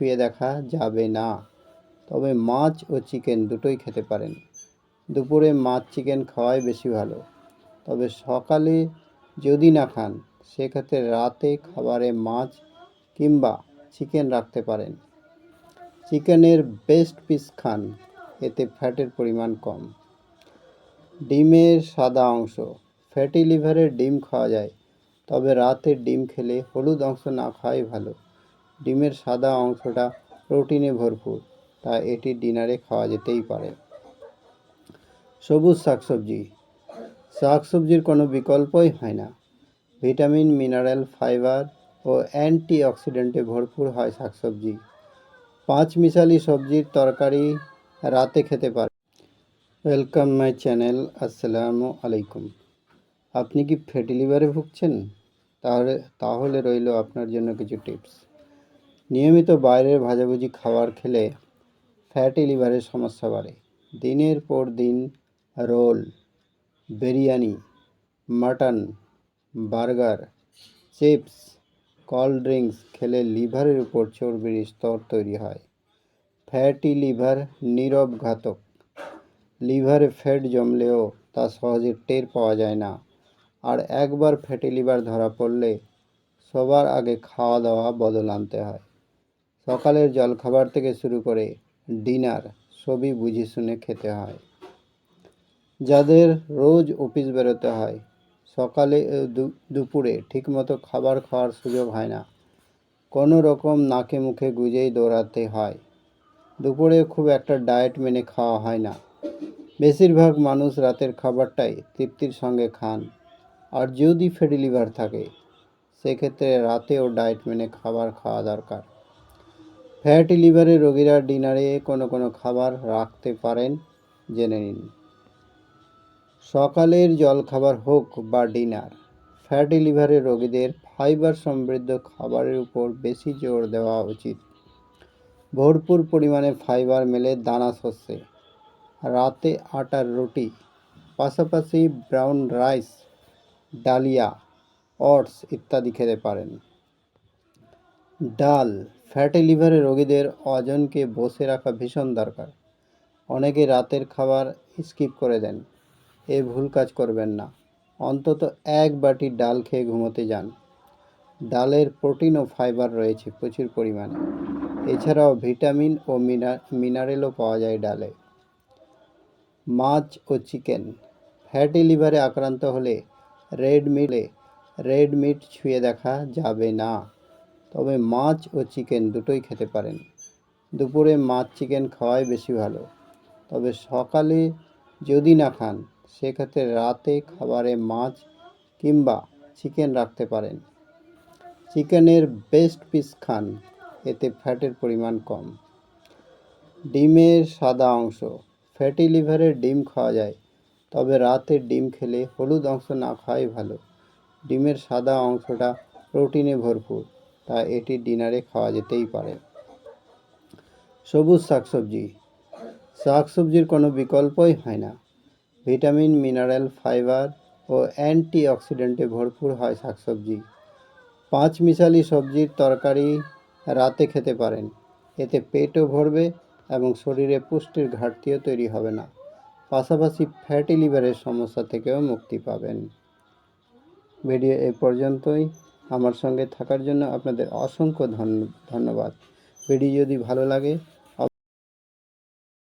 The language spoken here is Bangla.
ছুঁয়ে দেখা যাবে না। তবে মাছ ও চিকেন দুটোই খেতে পারেন। দুপুরে মাছ চিকেন খাওয়াই বেশি ভালো। তবে সকালে যদি না খান, সেক্ষেত্রে রাতে খাবারে মাছ কিংবা চিকেন রাখতে পারেন। চিকেনের বেস্ট পিস খান, এতে ফ্যাটের পরিমাণ কম। ডিমের সাদা অংশ, ফ্যাটি লিভারের ডিম খাওয়া যায়, তবে রাতে ডিম খেলে হলুদ অংশ না খাওয়াই ভালো। ডিমের সাদা অংশটা প্রোটিনে ভরপুর তাই এটি ডিনারে খাওয়া যেতেই পারে। সবুজ শাকসবজি। শাকসবজির কোনো বিকল্পই হয় না। ভিটামিন, মিনারেল, ফাইবার ও অ্যান্টি অক্সিডেন্টে ভরপুর হয় শাকসবজি। পাঁচ মিশালি সবজির তরকারি রাতে খেতে পারে। ওয়েলকাম মাই চ্যানেল, আসসালামু আলাইকুম। আপনি কি ফ্যাটি লিভারে ভুগছেন? তাহলে তাহলে রইল আপনার জন্য কিছু টিপস। নিয়মিত বাইরের ভাজাভুজি খাবার খেলে ফ্যাটি লিভারের সমস্যা বাড়ে। দিনের পর দিন roll, biryani, mutton, burger, chips, cold drinks খেলে লিভারের উপর চর্বির স্তর তৈরি হয়। ফ্যাটি লিভার নীরব ঘাতক। লিভারে ফ্যাট জমলেও তা সহজে টের পাওয়া যায় না। আর একবার ফ্যাটি লিভার ধরা পড়লে সবার আগে খাওয়া দাওয়া বদল আনতে হয়। সকালের জলখাবার থেকে শুরু করে ডিনার সবই বুঝে শুনে খেতে হয়। যাদের রোজ অফিস বেরোতে হয়, সকালে দুপুরে ঠিকমতো খাবার খাওয়ার সুযোগ হয় না। কোনো রকম নাকে মুখে গুজেই দৌড়াতে হয়। দুপুরে খুব একটা ডায়েট মেনে খাওয়া হয় না। বেশিরভাগ মানুষ রাতের খাবারটাই তৃপ্তির সঙ্গে খান। আর যদি ফ্যাটি লিভার থাকে, সেক্ষেত্রে রাতেও ডায়েট মেনে খাবার খাওয়া দরকার। ফ্যাটি লিভারের রোগীরা ডিনারে কোনো কোনো খাবার রাখতে পারেন, জেনে নিন। সকালের জলখাবার হোক বা ডিনার, ফ্যাটি লিভারের রোগীদের ফাইবার সমৃদ্ধ খাবারের উপর বেশি জোর দেওয়া উচিত। ভরপুর পরিমাণে ফাইবার মেলে দানা শস্যে রাতে আটার রুটি, পাশাপাশি ব্রাউন রাইস, ডালিয়া অটস ইত্যাদি খেতে পারেন। ডাল ফ্যাটি লিভারের রোগীদের ওজনকে বসে রাখা ভীষণ দরকার। অনেকে রাতের খাবার স্কিপ করে দেন। এ ভুল কাজ করবেন না। অন্তত এক বাটি ডাল খেয়ে ঘুমোতে যান। ডালের প্রোটিন ও ফাইবার রয়েছে প্রচুর পরিমাণে। এছাড়াও ভিটামিন ও মিনা- মিনারেলও পাওয়া যায় ডালে। মাছ ও চিকেন ফ্যাটি লিভারে আক্রান্ত হলে রেড মিলে রেড মিট ছুঁয়ে দেখা যাবে না। তবে মাছ ও চিকেন দুটোই খেতে পারেন। দুপুরে মাছ চিকেন খাওয়াই বেশি ভালো। তবে সকালে যদি না খান, সেক্ষেত্রে রাতে খাবারে মাছ কিংবা চিকেন রাখতে পারেন। চিকেনের বেস্ট পিস খান, এতে ফ্যাটের পরিমাণ কম। ডিমের সাদা অংশ, ফ্যাটি লিভারের ডিম খাওয়া যায়, তবে রাতে ডিম খেলে হলুদ অংশ না খাওয়াই ভালো। ডিমের সাদা অংশটা প্রোটিনে ভরপুর। তাই এটি ডিনারে খাওয়া যেতেই পারে। সবুজ শাকসবজি। শাকসবজির কোনো বিকল্পই হয় না। ভিটামিন, মিনারেল, ফাইবার ও অ্যান্টি অক্সিডেন্টে ভরপুর হয় শাকসবজি। পাঁচ মিশালি সবজির তরকারি রাতে খেতে পারেন। এতে পেটও ভরবে এবং শরীরে পুষ্টির ঘাটতিও তৈরি হবে না। পাশাপাশি ফ্যাটি লিভারের সমস্যা থেকেও মুক্তি পাবেন। ভিডিও এ পর্যন্তই। আমার সঙ্গে থাকার জন্য আপনাদের অসংখ্য ধন্য ধন্যবাদ। ভিডিও যদি ভালো লাগে